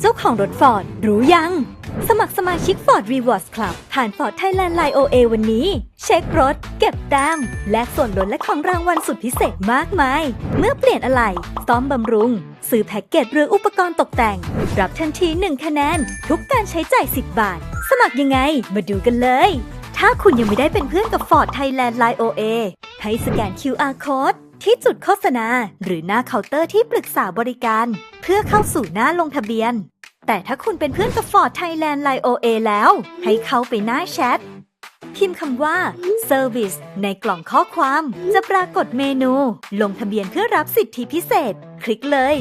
เจ้าของรถฟอร์ดรู้ยัง สมัครสมาชิก Ford Rewards Club ผ่าน Ford Thailand Line OA วันนี้ เช็ครถ เก็บแต้มแลกส่วนลดและของรางวัลสุดพิเศษมากมาย เมื่อเปลี่ยนอะไหล่ซ่อมบำรุง ซื้อแพ็กเกจหรืออุปกรณ์ตกแต่ง รับทันที 1 คะแนน ทุกการใช้จ่าย 10 บาท สมัครยังไงมาดูกันเลย ถ้าคุณยังไม่ได้เป็นเพื่อนกับ Ford Thailand Line OA ให้สแกน QR Code ที่จุดโฆษณาหรือหน้าเคาน์เตอร์ที่ปรึกษาบริการ เพื่อเข้าสู่หน้าลงทะเบียน แต่ถ้าคุณเป็นเพื่อนกับ Ford Thailand Line OA แล้ว ให้เข้าไปหน้าแชท พิมพ์คำว่า Service ในกล่องข้อความ จะปรากฏเมนู ลงทะเบียนเพื่อรับสิทธิพิเศษ คลิกเลย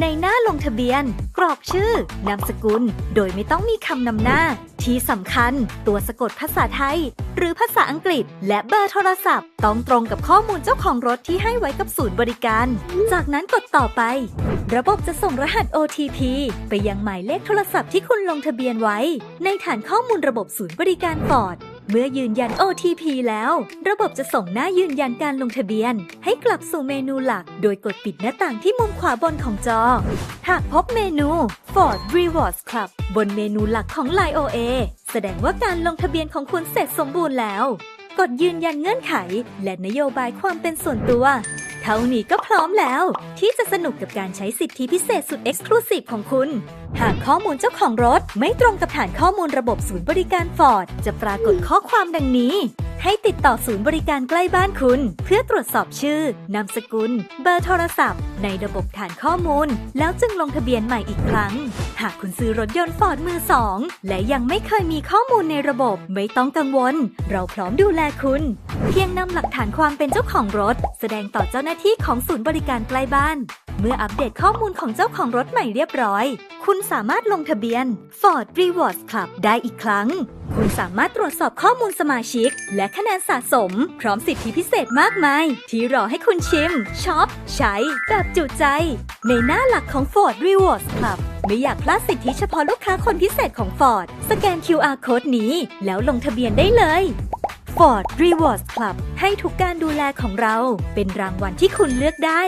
ในหน้าลงทะเบียน กรอกชื่อ นามสกุล โดยไม่ต้องมีคำนำหน้า ที่สำคัญ ตัวสะกดภาษาไทย หรือภาษาอังกฤษ และเบอร์โทรศัพท์ ต้องตรงกับข้อมูลเจ้าของรถที่ให้ไว้กับศูนย์บริการ จากนั้นกดต่อไป ระบบจะส่งรหัส OTP ไปยังหมายเลขโทรศัพท์ที่คุณลงทะเบียนไว้ ในฐานข้อมูลระบบศูนย์บริการฟอร์ด เมื่อยืนยัน OTP แล้ว ระบบจะส่งหน้ายืนยันการลงทะเบียน ให้กลับสู่เมนูหลัก โดยกดปิดหน้าต่างที่มุมขวาบนของจอ หากพบเมนู Ford Rewards Club บนเมนูหลักของ Line OA แสดงว่าการลงทะเบียนของคุณเสร็จสมบูรณ์แล้ว กดยืนยันเงื่อนไข และนโยบายความเป็นส่วนตัว เท่านี้ก็พร้อมแล้ว ที่จะสนุกกับการใช้สิทธิพิเศษสุดเอ็กซ์คลูซีฟของคุณ หากข้อมูลเจ้าของรถไม่ตรงกับฐานข้อมูลระบบศูนย์บริการฟอร์ดจะปรากฏข้อความดังนี้ ให้ติดต่อศูนย์บริการใกล้บ้านคุณ เพื่อตรวจสอบชื่อ นามสกุล เบอร์โทรศัพท์ ในระบบฐานข้อมูล แล้วจึงลงทะเบียนใหม่อีกครั้ง หากคุณซื้อรถยนต์ฟอร์ดมือสองและยังไม่เคยมีข้อมูลในระบบ ไม่ต้องกังวล เราพร้อมดูแลคุณ เพียงนำหลักฐานความเป็นเจ้าของรถ แสดงต่อเจ้าหน้าที่ของศูนย์บริการใกล้บ้าน เมื่ออัปเดตข้อมูลของเจ้าของรถใหม่เรียบร้อย คุณสามารถลงทะเบียน Ford Rewards Club ได้อีกครั้ง คุณสามารถตรวจสอบข้อมูลสมาชิก และคะแนนสะสม พร้อมสิทธิพิเศษมากมาย ที่รอให้คุณชิมช็อป ใช้ แบบจุใจ ในหน้าหลักของ Ford Rewards Club ไม่อยากพลาดสิทธิเฉพาะลูกค้าคนพิเศษของ Ford สแกน QR Code นี้ แล้วลงทะเบียนได้เลย Ford Rewards Club ให้ทุกการดูแลของเรา เป็นรางวัลที่คุณเลือกได้